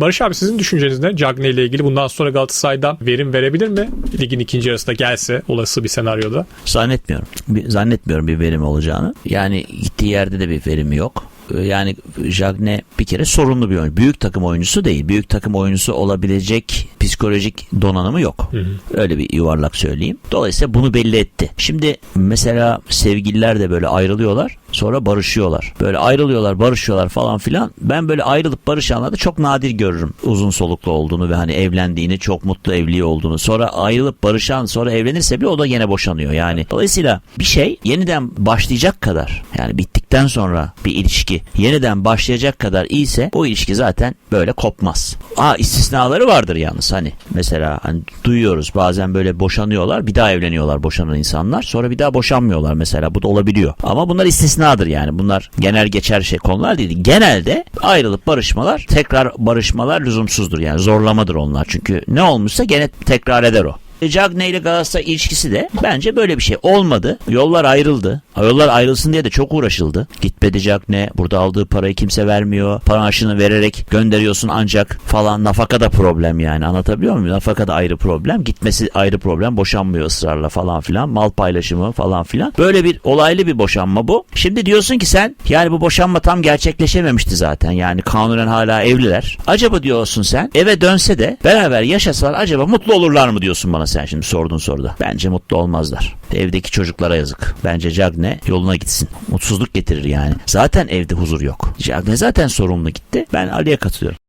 Barış abi sizin düşünceniz ne? Cagney ile ilgili bundan sonra Galatasaray'dan verim verebilir mi? Ligin ikinci yarısında gelse olası bir senaryoda. Zannetmiyorum. Bir, zannetmiyorum bir verim olacağını. Yani gittiği yerde de bir verimi yok. Ee, Yani Jagne bir kere sorunlu bir oyuncu. Büyük takım oyuncusu değil. Büyük takım oyuncusu olabilecek psikolojik donanımı yok. Öyle bir yuvarlak söyleyeyim. Dolayısıyla bunu belli etti. Şimdi mesela sevgililer de böyle ayrılıyorlar. Sonra barışıyorlar. Böyle ayrılıyorlar, barışıyorlar falan filan. Ben böyle ayrılıp barışanlarda çok nadir görürüm uzun soluklu olduğunu ve hani evlendiğini, çok mutlu evliliği olduğunu. Sonra ayrılıp barışan, sonra evlenirse bile o da gene boşanıyor. Yani dolayısıyla bir şey yeniden başlayacak kadar yani bittikten sonra bir ilişki yeniden başlayacak kadar iyiyse o ilişki zaten böyle kopmaz. Aa istisnaları vardır yalnız hani mesela hani duyuyoruz bazen böyle boşanıyorlar bir daha evleniyorlar boşanan insanlar sonra bir daha boşanmıyorlar mesela bu da olabiliyor. Ama bunlar istisnadır yani bunlar genel geçer şey konular değil. Genelde ayrılıp barışmalar tekrar barışmalar lüzumsuzdur yani zorlamadır onlar çünkü ne olmuşsa gene tekrar eder o. Cagney ile Galatasaray ilişkisi de bence böyle bir şey olmadı. Yollar ayrıldı. Yollar ayrılsın diye de çok uğraşıldı. Gitmedi Cagney. Burada aldığı parayı kimse vermiyor. Para aşını vererek gönderiyorsun ancak falan. Nafaka da problem yani. Anlatabiliyor muyum? Nafaka da ayrı problem. Gitmesi ayrı problem. Boşanmıyor ısrarla falan filan. Mal paylaşımı falan filan. Böyle bir olaylı bir boşanma bu. Şimdi diyorsun ki sen yani bu boşanma tam gerçekleşememişti zaten. Yani kanunen hala evliler. Acaba diyorsun sen eve dönse de beraber yaşasalar acaba mutlu olurlar mı diyorsun bana sen şimdi sorduğun soruda. Bence mutlu olmazlar. Evdeki çocuklara yazık. Bence Cagne yoluna gitsin. Mutsuzluk getirir yani. Zaten evde huzur yok. Cagne zaten sorumlu gitti. Ben Ali'ye katılıyorum.